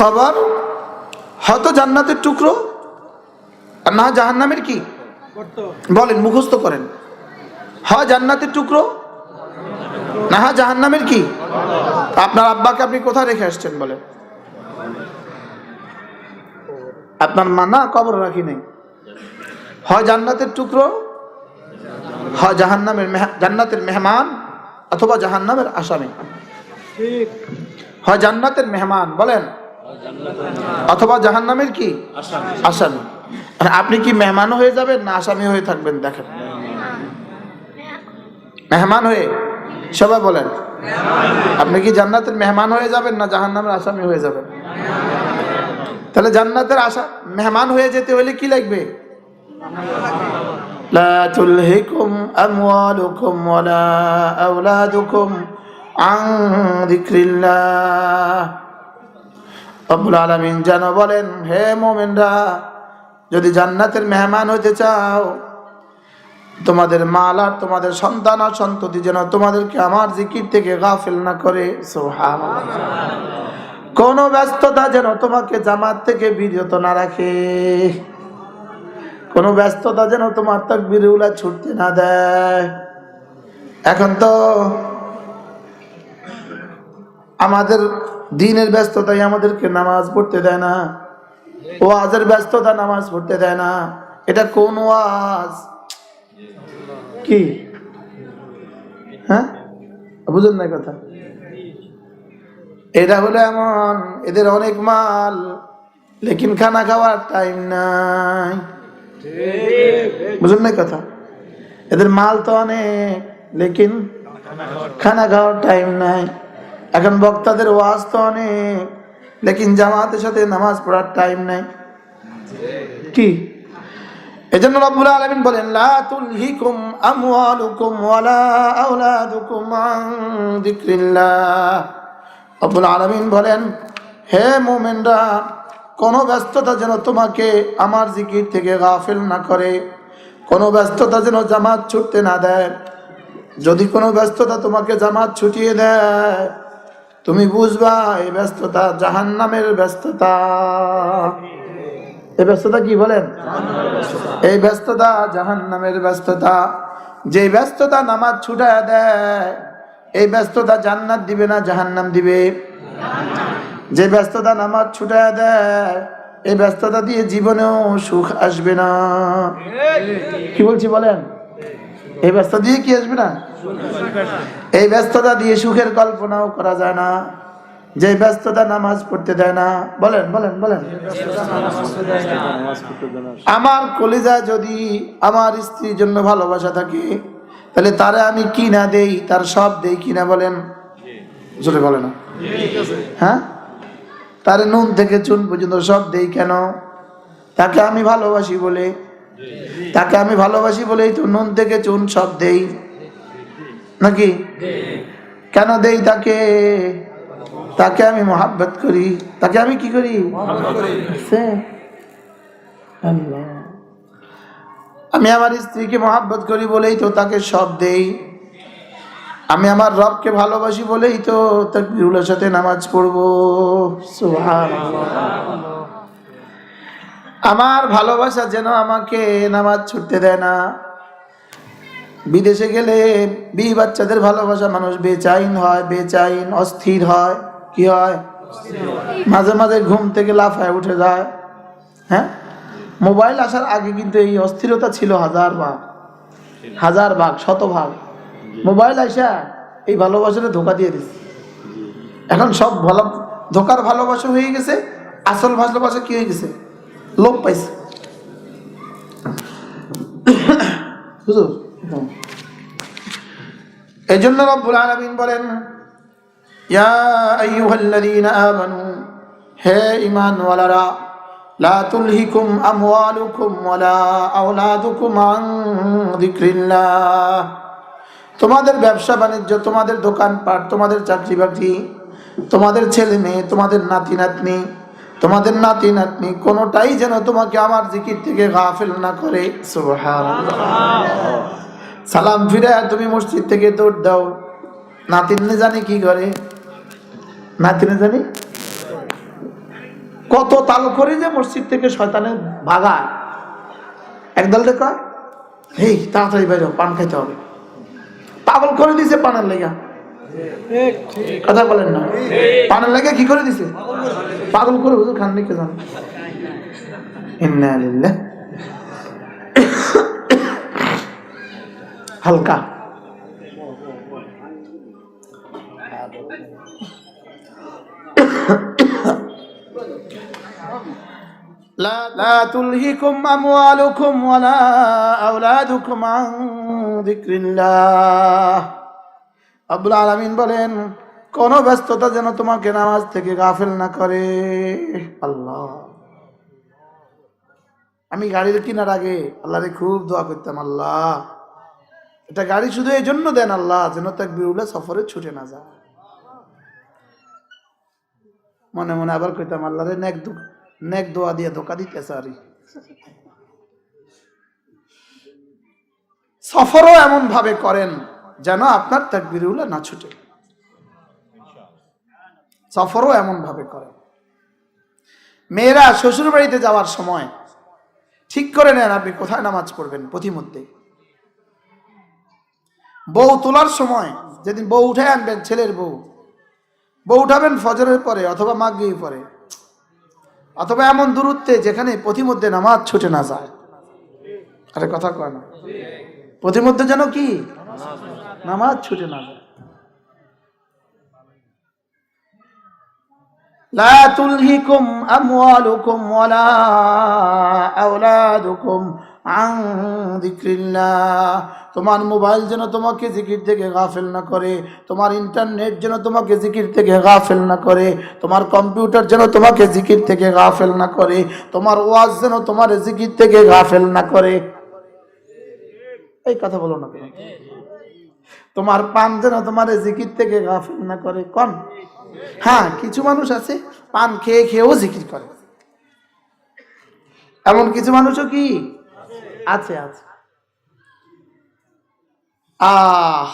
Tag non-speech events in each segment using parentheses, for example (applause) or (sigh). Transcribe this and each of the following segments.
কবর হয়তো জান্নাতের টুকরো আর না জাহান্নামের কি? বলেন মুখস্থ করেন। হয় জান্নাতের টুকরো না হয় জাহান্নামের কি? আপনার আব্বাকে আপনি কোথায় রেখে আসছেন বলেন? আপনার মা না কবর রাখি নেই। হয় জান্নাতের টুকরো হয় জাহান্নামের জান্নাতের মেহমান অথবা জাহান্নামের আসামি। হয় জান্নাতের মেহমান বলেন। অথবা জাহান্নামের কি? আসামি। আপনি কি মেহমান হয়ে যাবেন না আসামি হয়ে থাকবেন? দেখেন। মেহমান হয়ে? সবাই বলেন। আপনি কি জান্নাতের মেহমান হয়ে যাবেন না জাহান্নামের আসামি হয়ে যাবেন? তাহলে জান্নাতের আশা মেহমান হয়ে যেতে হলে কি লাগবে? লা আওলাদুকুম আন রব্বুল আলমিন যেন বলেন, হে মোমেনরা, যদি জান্নাতের মেহমান হতে চাও, তোমাদের মাল আর তোমাদের সন্তান আর সন্ততি যেন তোমাদেরকে আমার জিকির থেকে গাফিল না করে। সুবহানাল্লাহ। কোনো ব্যস্ততা যেন তোমাকে জামাত থেকে বিরত না রাখে। কোনো ব্যস্ততা যেন তোমার তকবির উলা ছুটতে না দেয়। এখন তো আমাদের দিনের ব্যস্ততাই আমাদেরকে নামাজ পড়তে দেয় না। ওয়াজের ব্যস্ততা নামাজ পড়তে দেয় না। এটা কোন ওয়াজ? কি? হ্যাঁ? বুঝুন না কথা। এটা হলো এমন, এদের অনেক মাল, লেকিন খানা খাওয়ার টাইম নাই। বুঝুন না কথা? এদের মাল তো অনেক, লেকিন খানা খাওয়ার টাইম নাই। এখন বক্তাদের ওয়াজ তো অনেক, লেকিন জামাতের সাথে নামাজ পড়ার টাইম নাই। কি? এজন্য রব্বুল আলামিন বলেন, লা তুলহিকুম আমওয়ালুকুম ওয়ালা আওলাদুকুম আন যিকরিল্লাহ। রব্বুল আলামিন বলেন, হে মুমিনরা, কোনো ব্যস্ততা যেন তোমাকে আমার জিকির থেকে গাফিল না করে, কোনো ব্যস্ততা যেন জামাত ছুটতে না দেয়। যদি কোনো ব্যস্ততা তোমাকে জামাত ছুটিয়ে দেয় তুমি বুঝবা এই ব্যস্ততা জাহান্নামের ব্যস্ততা। এই ব্যস্ততা কি বলেন? এই ব্যস্ততা জাহান্নামের ব্যস্ততা। যে ব্যস্ততা নামাজ ছুটায় দেয় এই ব্যস্ততা জান্নাত দিবে না জাহান্নাম দিবে। যে ব্যস্ততা নামাজ ছুটায় দেয় এই ব্যস্ততা দিয়ে জীবনেও সুখ আসবে না। কি বলছি বলেন? এই ব্যস্ততা দিয়ে কি আসবে না? এই ব্যস্ততা দিয়ে সুখের কল্পনাও করা যায় না। যে ব্যস্ততা নামাজ পড়তে দেয় না। বলেন বলেন বলেন। আমার কলিজা যদি আমার স্ত্রীর জন্য ভালোবাসা থাকে, তাহলে তারে আমি কি না দেই, তার সব দেই কিনা বলেন? জোরে বলে না হ্যাঁ? তারে নুন থেকে চুন পর্যন্ত সব দেই কেন? তাকে আমি ভালোবাসি বলে। তাকে আমি ভালোবাসি বলেই তো নুন থেকে চুন সব দেই। নাকি? কেন দেই তাকে? তাকে আমি মহাব্বত করি। তাকে আমি কি করি? সে। আমি আমার স্ত্রীকে মহাব্বত করি বলেই তো তাকে সব দেই। আমি আমার রবকে ভালোবাসি বলেই তো তাকবীরুলের সাথে নামাজ পড়ব। আমার ভালোবাসা যেন আমাকে নামাজ ছুটতে দেয় না। বিদেশে গেলে বিয়ে বাচ্চাদের ভালোবাসা মানুষ বেচাইন হয়, বেচাইন, অস্থির হয়। কি হয়? মাঝে মাঝে ঘুম থেকে লাফায় উঠে যায়। হ্যাঁ? মোবাইল আসার আগে কিন্তু এই অস্থিরতা ছিল হাজার ভাগ। হাজার ভাগ, শত ভাগ। মোবাইল আসা এই ভালোবাসাটা ধোকা দিয়ে দিচ্ছে এখন সব ভালো, ধোকার ভালোবাসা হয়ে গেছে, আসল ভালোবাসা কি হয়ে গেছে? লোক পাইছে। (coughs) বুঝো এই জন্য রব্বুল আলামিন বলেন আমানু, হে ঈমানওয়ালারা, লা তুলহিকুম আমওয়ালুকুম ওয়ালা আওলাদুকুম আন যিকরিল্লাহ। তোমাদের ব্যবসা বাণিজ্য, তোমাদের দোকানপাট, তোমাদের চাকরি বাকরি তোমাদের ছেলে মেয়ে, তোমাদের নাতি নাতনি, তোমাদের নাতি নাতনি, কোনোটাই যেন তোমাকে আমার জিকির থেকে গাফিল না করে। সুবহানাল্লাহ। সালাম ফিরে তুমি মসজিদ থেকে দৌড় দাও। নাতিনে জানি কি করে? নাতিনে জানি কত তাল করে যে মসজিদ থেকে শয়তানে ভাগায় একদল দেখো এই তাড়াতাড়ি বাইরে পান খাইতে হবে। পাগল করে দিছে পানের লেগা। কথা বলেন না। পানের লেগে কি করে দিছে? পাগল করে হুজুর খান কে জান? ইন্না হালকা لا لا تلهكم أموالكم ولا أولادكم عن ذكر الله আব্দুল আলমিন বলেন কোন ব্যস্ততা যেন তোমাকে নামাজ থেকে গাফেল না করে আল্লাহ আমি গাড়ির কেনার আগে আল্লাহরে খুব দোয়া করতাম আল্লাহ এটা গাড়ি শুধু এই জন্য দেন আল্লাহ, যেন তাক বিরুলে সফরে ছুটে না যায়। মনে মনে আবার কইতাম আল্লাহরে নেক দু, নেক দোয়া দিয়ে ধোকা দিতে সারি সফরও এমন ভাবে করেন যেন আপনার তাকবিরুল্লাহ না ছুটে। সফরও এমন ভাবে করেন। মেয়েরা শ্বশুর বাড়িতে যাওয়ার সময় ঠিক করে নেন, আপনি কোথায় নামাজ পড়বেন, প্রতিমধ্যে। বউ তোলার সময়, যেদিন বউ উঠে আনবেন ছেলের বউ বউ উঠাবেন ফজরের পরে অথবা মাগিয়ে পরে, অথবা এমন দূরত্বে যেখানে প্রতিমধ্যে নামাজ ছুটে না যায়। আরে কথা কয় না। প্রতিমধ্যে যেন কি? নামাজ ছুটে না যায়। লা তুলহিকুম আমওয়ালুকুম ওয়ালা আওলাদুকুম তোমার মোবাইল যেন তোমাকে জিকির থেকে গাফেল না করে, তোমার ইন্টারনেট যেন তোমাকে জিকির থেকে গাফেল না করে, তোমার কম্পিউটার যেন তোমাকে জিকির থেকে গাফেল না করে, তোমার ওয়াজ যেন তোমার জিকির থেকে গাফেল না করে। এই কথা বলো না তোমার পান যেন তোমার জিকির থেকে গাফেল না করে। কন? হ্যাঁ কিছু মানুষ আছে, পান খেয়ে খেয়েও জিকির করে। এমন কিছু মানুষও কি? আছে আছে। আহ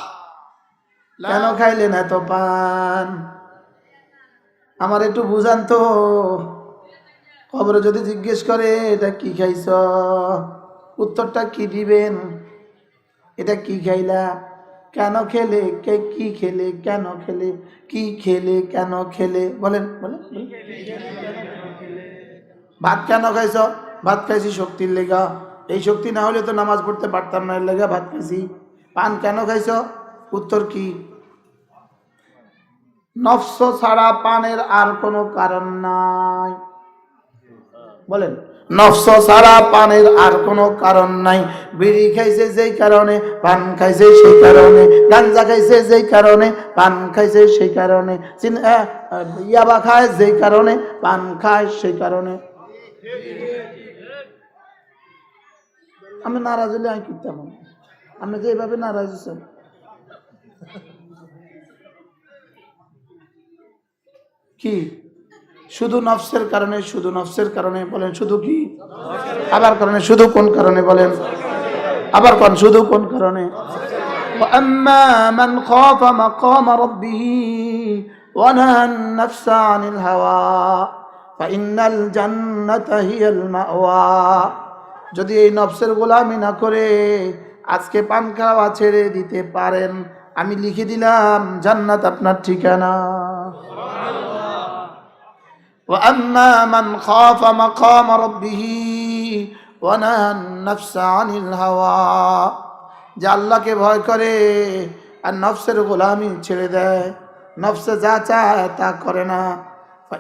কেন খাইলেন এত পান? আমার একটু বুঝান তো। খবরে যদি জিজ্ঞেস করে এটা কি খাইছ? উত্তরটা কি দিবেন? এটা কি খাইলা? কেন খেলে? কে কি খেলে? কেন খেলে? কি খেলে? কেন খেলে? বলেন বলেন বলেন। ভাত কেন খাইছ? ভাত খাইছি শক্তির লেগা। এই শক্তি না হলে তো নামাজ পড়তে পারতাম না, এর লেগা ভাত খাইছি। পান কেন খাইছ? উত্তর কি? নফস ছাড়া পানের আর কোনো কারণ নাই। বলেন, নফস ছাড়া পানের আর কোনো কারণ নাই। বিড়ি খাইছে যেই কারণে, পান খাইছে সেই কারণে। গাঞ্জা খাইছে যেই কারণে, পান খাইছে সেই কারণে। ইয়াবা খায় যেই কারণে, পান খায় সেই কারণে। আমি নারাজ হলে আমি করতাম আপনি যে এইভাবে নারাজ হচ্ছেন কি শুধু নফসের কারণে শুধু নফসের কারণে বলেন শুধু কি আবার কারণে শুধু কোন কারণে বলেন আবার কোন শুধু কোন কারণে وأما من خاف مقام ربه ونهى النفس عن الهوى فإن الجنة هي المأوى যদি এই নফসের গোলামি না করে আজকে পান খাওয়া ছেড়ে দিতে পারেন আমি লিখে দিলাম জান্নাত আপনার ঠিকানা وأما من خاف مقام ربه ونهى النفس عن الهوى যে আল্লাহকে ভয় করে আর নফসের গোলামি ছেড়ে দেয় নফসে যা চায় তা করে না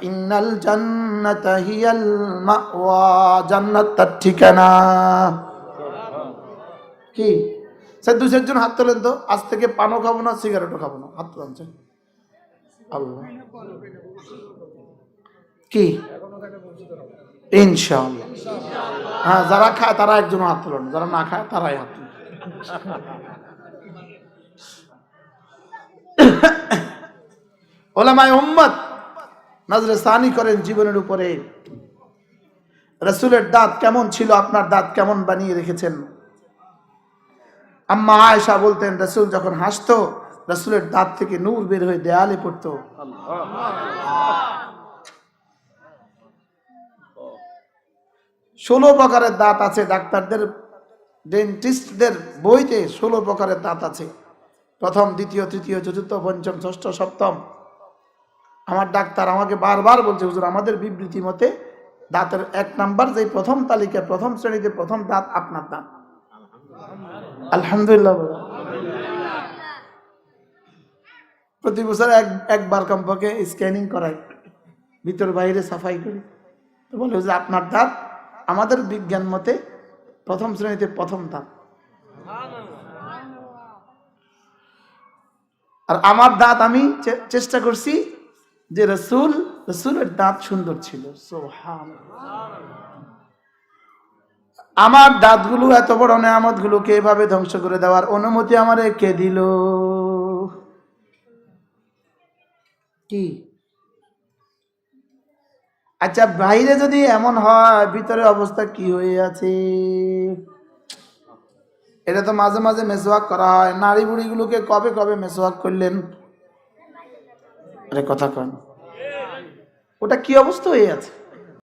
ইন্নাল জান্নাত হিয়াল মাওয়া জান্নাত তার ঠিকানা। কি? স্যার চারজন হাত তোলেন তো। আজ থেকে পানও খাব না, সিগারেটও খাব না। হাত তোলেন। আল্লাহ। কি? ইনশাআল্লাহ। হ্যাঁ যারা খায় তারা একজন হাত তুলেন যারা না খায় তারাই হাত তুলেন। ওলামায় উম্মত নজরে সানি করেন জীবনের উপরে। রসুলের দাঁত কেমন ছিল? আপনার দাঁত কেমন বানিয়ে রেখেছেন? আম্মা আয়েশা বলতেন, রসুল যখন হাসতো, রসুলের দাঁত থেকে নূর বের হয়ে দেয়ালে পড়তো। ষোলো প্রকারের দাঁত আছে, ডাক্তারদের ডেন্টিস্টদের বইতে ষোলো প্রকারের দাঁত আছে। প্রথম, দ্বিতীয়, তৃতীয়, চতুর্থ, পঞ্চম, ষষ্ঠ, সপ্তম। আমার ডাক্তার আমাকে বারবার বলছে, হুজুর, আমাদের বিবৃতি মতে দাঁতের এক নাম্বার যে প্রথম তালিকায় প্রথম শ্রেণীতে প্রথম দাঁত আপনার দাঁত। আলহামদুলিল্লাহ প্রতি বছর এক, একবার কমপক্ষে স্ক্যানিং করাই, ভিতর বাইরে সাফাই করি। তো বলে যে আপনার দাঁত আমাদের বিজ্ঞান মতে প্রথম শ্রেণীতে প্রথম দাঁত। আর আমার দাঁত আমি চেষ্টা করছি যে রসুল, রসুলের দাঁত সুন্দর ছিল। আমার দাঁতগুলো, এত বড় নেয়ামত গুলোকে এভাবে ধ্বংস করে দেওয়ার অনুমতি আমার কে দিল? কি? আচ্ছা বাইরে যদি এমন হয়, ভিতরে অবস্থা কি হয়ে আছে? এটা তো মাঝে মাঝে মেসওয়াক করা হয়। নারী বুড়িগুলোকে কবে কবে মেসওয়াক করলেন? আরে কথা কন। ওটা কি অবস্থা হয়ে আছে?